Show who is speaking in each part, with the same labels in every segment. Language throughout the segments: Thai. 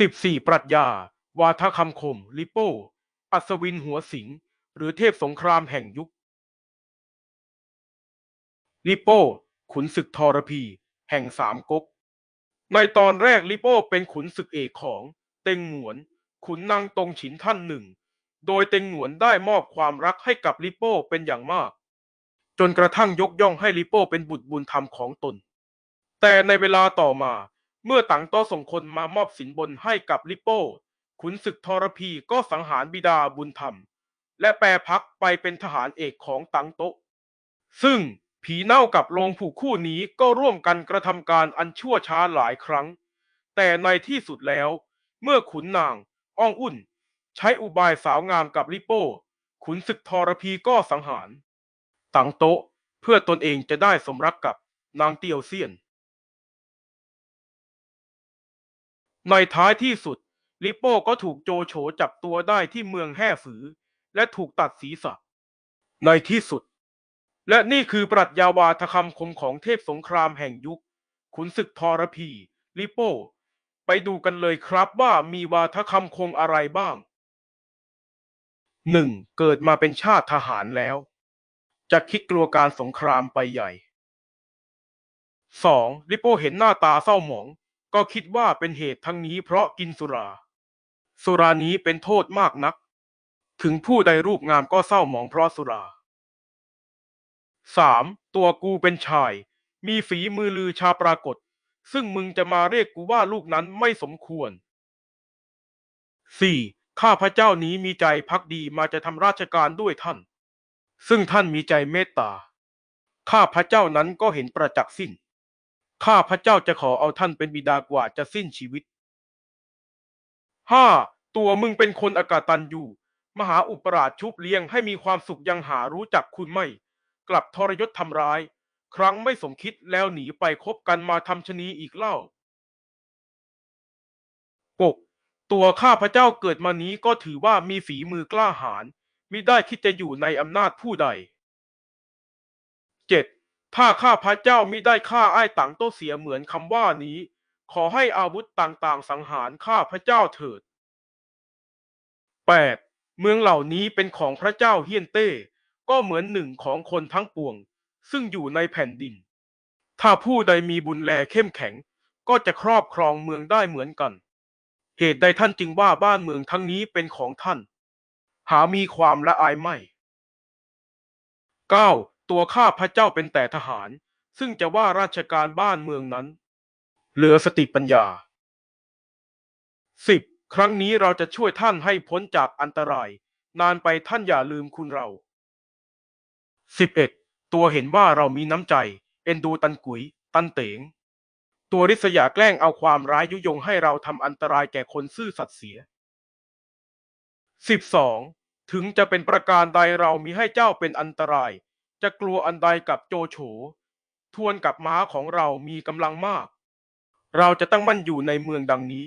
Speaker 1: 14 ปรัชญา วาทคำคม ลิโป้ อัศวินหัวสิง หรือเทพสงครามแห่งยุค ลิโป้ ขุนศึกทรพี แห่งสามก๊ก ในตอนแรกลิโป้เป็นขุนศึกเอกของ เต็งหงวน ขุนนางตรงฉินท่านหนึ่ง โดยเต็งหงวนได้มอบความรักให้กับลิโป้เป็นอย่างมาก จนกระทั่งยกย่องให้ลิโป้เป็นบุตรบุญธรรมของตน แต่ในเวลาต่อมา เมื่อตังโต้ส่งคนมามอบสินบนให้กับลิโป้ ขุนศึกทรพีก็สังหารบิดาบุญธรรม และแปรพักไปเป็นทหารเอกของตังโต๊ะซึ่งผีเน่ากับลงผูกคู่นี้ก็ร่วมกันกระทำการอันชั่วช้าหลายครั้ง แต่ในที่สุดแล้ว เมื่อขุนนางอ้องอุ่น ใช้อุบายสาวงามกับลิโป้ ขุนศึกทรพีก็สังหาร ตังโต๊ะเพื่อตนเองจะได้สมรักกับนางเตียวเซียน ในท้ายที่สุด ลิโป้ก็ถูกโจโฉจับตัวได้ที่เมืองแห่ฝือ และถูกตัดศีรษะ ในที่สุด และนี่คือปรัชญาวาทคำคมของเทพสงครามแห่งยุค ขุนศึกทรพี ลิโป้ ไปดูกันเลยครับว่ามีวาทคำคงอะไรบ้างหนึ่งเกิดมาเป็นชาติทหารแล้ว จะคิดกลัวการสงครามไปใหญ่สองลิโป้เห็นหน้าตาเศร้าหมอง ก็คิดว่าเป็นเหตุทั้งนี้เพราะกินสุรา สุรานี้เป็นโทษมากนัก ถึงผู้ใดรูปงามก็เศร้าหมองเพราะสุราสามตัวกูเป็นชาย มีฝีมือลือชาปรากฏ ซึ่งมึงจะมาเรียกกูว่าลูกนั้นไม่สมควรสี่ข้าพระเจ้านี้มีใจพักดีมาจะทำราชการด้วยท่าน ซึ่งท่านมีใจเมตตา ข้าพระเจ้านั้นก็เห็นประจักษ์สิ้น ข้าพระเจ้าจะขอเอาท่านเป็นบิดากว่าจะสิ้นชีวิตห้าตัวมึงเป็นคนอากาตันอยู่ มหาอุปราชชุบเลี้ยงให้มีความสุขยังหารู้จักคุณไม่ กลับทรยศทำร้าย ครั้งไม่สมคิดแล้วหนีไปคบกันมาทำชะนีอีกเล่ากกตัวข้าพระเจ้าเกิดมานี้ก็ถือว่ามีฝีมือกล้าหาญมิได้คิดจะอยู่ในอำนาจผู้ใดเจ็ด ถ้าข้าพระเจ้ามิได้ฆ่าไอ้ต่างโต้เสียเหมือนคำว่านี้ ขอให้อาวุธต่างๆ สังหารข้าพระเจ้าเถิด 8. เมืองเหล่านี้เป็นของพระเจ้าเฮียนเต้ ก็เหมือนหนึ่งของคนทั้งปวง ซึ่งอยู่ในแผ่นดิน ถ้าผู้ใดมีบุญแลเข้มแข็ง ก็จะครอบครองเมืองได้เหมือนกัน เหตุใดท่านจึงว่าบ้านเมืองทั้งนี้เป็นของท่าน หามีความละอายไม่ 9. ตัวข้าพระเจ้าเป็นแต่ทหาร ซึ่งจะว่าราชการบ้านเมืองนั้น เหลือสติปัญญา 10. ครั้งนี้เราจะช่วยท่านให้พ้นจากอันตราย นานไปท่านอย่าลืมคุณเรา 11. ตัวเห็นว่าเรามีน้ำใจ เอ็นดูตันกุย ตันเตงตัวริษยาแกล้งเอาความร้ายยุยงให้เราทำอันตรายแก่คนซื่อสัตย์เสีย 12. ถึงจะเป็นประการใดเรามีให้เจ้าเป็นอันตราย จะกลัวอันใดกับโจโฉ ทวนกับม้าของเรามีกำลังมาก เราจะตั้งมั่นอยู่ในเมืองดังนี้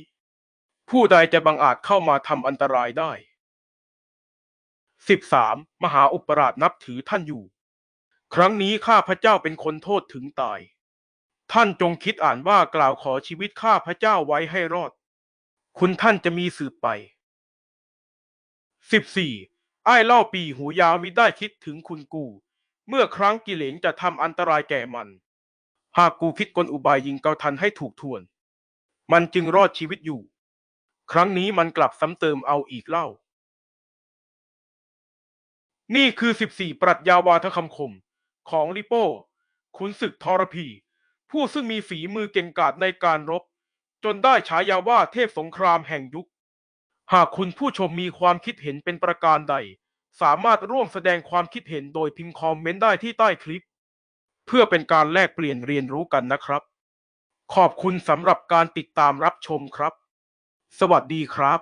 Speaker 1: ผู้ใดจะบังอาจเข้ามาทำอันตรายได้ 13. มหาอุปราชนับถือท่านอยู่ ครั้งนี้ข้าพระเจ้าเป็นคนโทษถึงตาย ท่านจงคิดอ่านว่ากล่าวขอชีวิตข้าพระเจ้าไว้ให้รอด คุณท่านจะมีสืบไป 14. อ้เล่าปีหูยาวมิได้คิดถึงคุณกู เมื่อครั้งกิเลงจะทำอันตรายแก่มัน หากกูคิดกลอุบายยิงเกาทันให้ถูกทวน มันจึงรอดชีวิตอยู่ ครั้งนี้มันกลับซ้ำเติมเอาอีกเล่า นี่คือ14ปรัชญาวาทคำคมของลิโป้ขุนศึกทรพี ผู้ซึ่งมีฝีมือเก่งกาจในการรบ จนได้ฉายาว่าเทพสงครามแห่งยุค หากคุณผู้ชมมีความคิดเห็นเป็นประการใด สามารถร่วมแสดงความคิดเห็นโดยพิมพ์คอมเมนต์ได้ที่ใต้คลิป เพื่อเป็นการแลกเปลี่ยนเรียนรู้กันนะครับ ขอบคุณสำหรับการติดตามรับชมครับ สวัสดีครับ